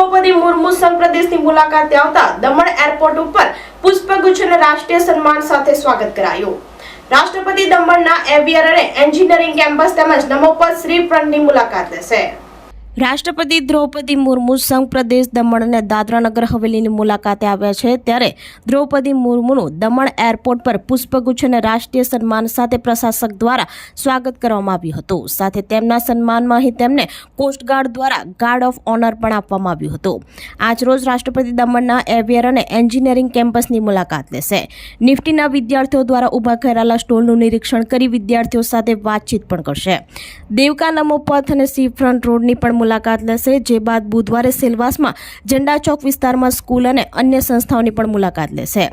દ્રૌપદી મુર્મુ સંઘ મુલાકાતે આવતા દમણ એરપોર્ટ ઉપર પુષ્પગુચ્છ રાષ્ટ્રીય સન્માન સાથે સ્વાગત કરાયું. રાષ્ટ્રપતિ દમણના એવિયર અને એન્જિનિયરિંગ કેમ્પસ તેમજ નમોપત શ્રી મુલાકાત લેશે. રાષ્ટ્રપતિ દ્રૌપદી મુર્મુ સંઘ પ્રદેશ દમણ અને દાદરા નગર હવેલીની મુલાકાતે આવ્યા છે. ત્યારે દ્રૌપદી મુર્મુનું દમણ એરપોર્ટ પર પુષ્પગુચ્છ અને રાષ્ટ્રીય સન્માન સાથે પ્રશાસક દ્વારા સ્વાગત કરવામાં આવ્યું હતું. સાથે તેમના સન્માનમાં અહીં તેમને કોસ્ટગાર્ડ દ્વારા ગાર્ડ ઓફ ઓનર પણ આપવામાં આવ્યું હતું. આજરોજ રાષ્ટ્રપતિ દમણના એવિયર અને એન્જિનિયરિંગ કેમ્પસની મુલાકાત લેશે. નિફ્ટીના વિદ્યાર્થીઓ દ્વારા ઊભા કરેલા સ્ટોલનું નિરીક્ષણ કરી વિદ્યાર્થીઓ સાથે વાતચીત પણ કરશે. દેવકા નમો પથ અને સી ફ્રન્ટ રોડની પણ મુલાકાત લેશે, જે બાદ બુધવારે સેલવાસમાં ઝંડા ચોક વિસ્તારમાં સ્કૂલ અને અન્ય સંસ્થાઓની પણ મુલાકાત લેશે.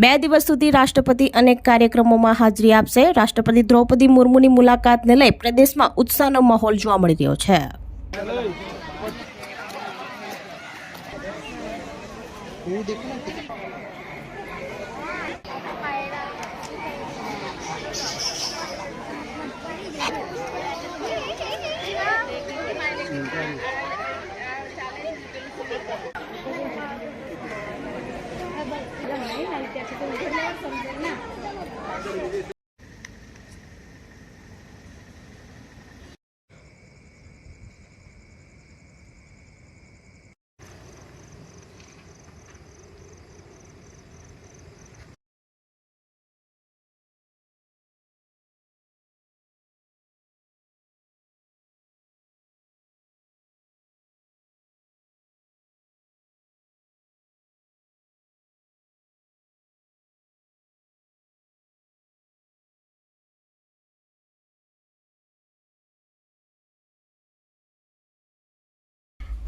બે દિવસ સુધી રાષ્ટ્રપતિ અનેક કાર્યક્રમોમાં હાજરી આપશે. રાષ્ટ્રપતિ દ્રૌપદી મુર્મુની મુલાકાતને લઈ પ્રદેશમાં ઉત્સાહનો માહોલ જોવા મળી રહ્યો છે. Thank you.